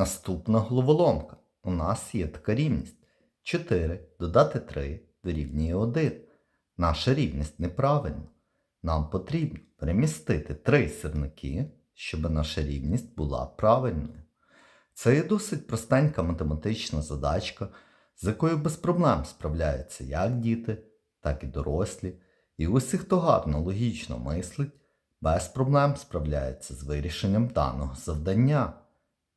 Наступна головоломка. У нас є така рівність. 4 додати 3 дорівнює 1. Наша рівність неправильна. Нам потрібно перемістити три сірники, щоб наша рівність була правильною. Це є досить простенька математична задачка, з якою без проблем справляються як діти, так і дорослі. І усі, хто гарно логічно мислить, без проблем справляється з вирішенням даного завдання.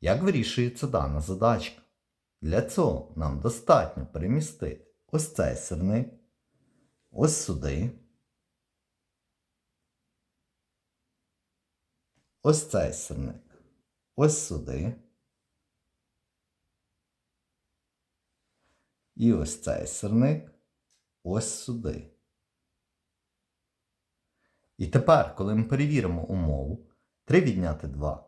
Як вирішується дана задачка? Для цього нам достатньо перемістити ось цей сирник, ось сюди, ось цей сирник, ось сюди. І ось цей сирник ось сюди. І тепер, коли ми перевіримо умову, 3 відняти 2